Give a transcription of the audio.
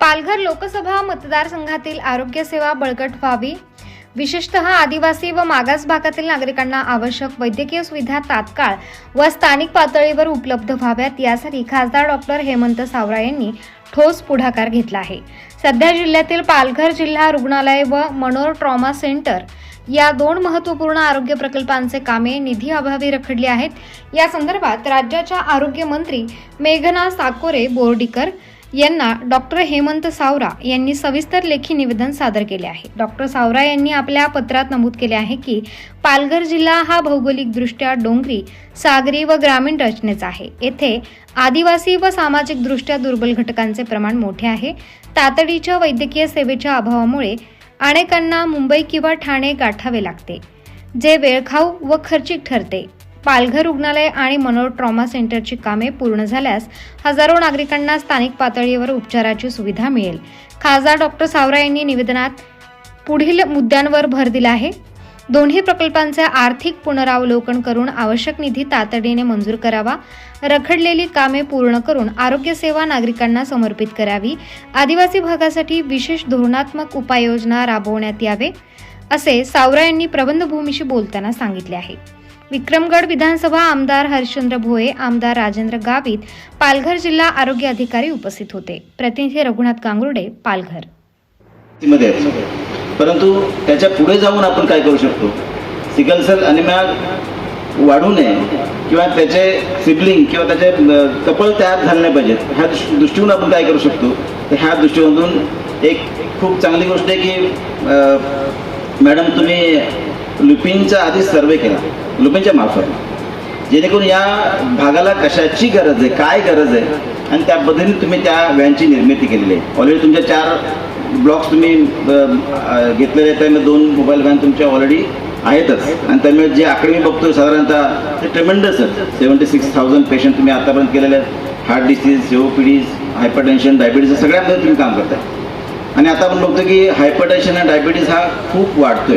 पालघर लोकसभा मतदारसंघातील आरोग्यसेवा बळकट व्हावी. विशेषतः आदिवासी व मागास भागातील नागरिकांना आवश्यक वैद्यकीय सुविधा तात्काळ व स्थानिक पातळीवर उपलब्ध व्हाव्यात यासाठी खासदार डॉक्टर हेमंत सावरा यांनी ठोस पुढाकार घेतला आहे. सध्या जिल्ह्यातील पालघर जिल्हा रुग्णालय व मनोर ट्रॉमा सेंटर या दोन महत्त्वपूर्ण आरोग्य प्रकल्पांचे कामे निधी अभावी रखडली आहेत. या संदर्भात राज्याच्या आरोग्यमंत्री मेघना साकोरे बोर्डीकर यांना डॉक्टर हेमंत सावरा यांनी सविस्तर लेखी निवेदन सादर केले आहे. डॉक्टर सावरा यांनी आपल्या पत्रात नमूद केले आहे की पालघर जिल्हा हा भौगोलिकदृष्ट्या डोंगरी सागरी व ग्रामीण रचनेचा आहे. येथे आदिवासी व सामाजिकदृष्ट्या दुर्बल घटकांचे प्रमाण मोठे आहे. तातडीच्या वैद्यकीय सेवेच्या अभावामुळे अनेकांना मुंबई किंवा ठाणे गाठावे लागते. जे वेळखाऊ व खर्चिक ठरते. पालघर रुग्णालय आणि मनोर ट्रॉमा सेंटरची कामे पूर्ण झाल्यास हजारो नागरिकांना स्थानिक पातळीवर उपचाराची सुविधा मिळेल. खासदार डॉक्टर सावरा यांनी निवेदनात पुढील मुद्द्यांवर भर दिला आहे. दोन्ही प्रकल्पांचे आर्थिक पुनरावलोकन करून आवश्यक निधी तातडीने मंजूर करावा रखडलेली कामे पूर्ण करून आरोग्य सेवा नागरिकांना समर्पित करावी आदिवासी भागासाठी विशेष धोरणात्मक उपाययोजना राबवण्यात यावे असे सावरा यांनी प्रबंधभूमीशी बोलताना सांगितले आहे. विक्रमगड विधानसभा आमदार हरिश्चंद्र भोये आमदार राजेंद्र गावित पालघर जिल्हा आरोग्य अधिकारी उपस्थित होते. प्रतिनिधी रघुनाथ गांगुर्डे पालघर. मध्ये परंतु त्याच्या पुढे जाऊन आपण काय करू शकतो? सिकल सेल अनिम्या वाढू नये किंवा त्याचे सिबलिंग किंवा त्याचे कपल तयार झाले नाही पाहिजेत. ह्या दृष्टीहून आपण काय करू शकतो? तर ह्या दृष्टीमधून एक खूप चांगली गोष्ट आहे की मॅडम तुम्ही लुपिनचा आधीच सर्वे केला. लुपिनच्या मार्फत. जेणेकरून या भागाला कशाची गरज आहे काय गरज आहे आणि त्या पद्धतीने तुम्ही त्या व्हॅनची निर्मिती केलेली आहे. ऑलरेडी तुमच्या चार ब्लॉक्स तुम्ही घेतलेले आहेत त्यामुळे दोन मोबाईल व्हॅन तुमच्या ऑलरेडी आहेतच. आणि त्यामुळे जे आकडे मी बघतोय साधारणतः ते ट्रेमेंडस आहेत. सेवन्टी सिक्स थाउजंड पेशंट तुम्ही आतापर्यंत केलेले आहेत. Heart disease COPDs hypertension diabetes सगळ्यामध्ये तुम्ही काम करताय. आणि आता आपण बघतो की हायपर टेन्शन आणि डायबिटीज हा खूप वाढतोय.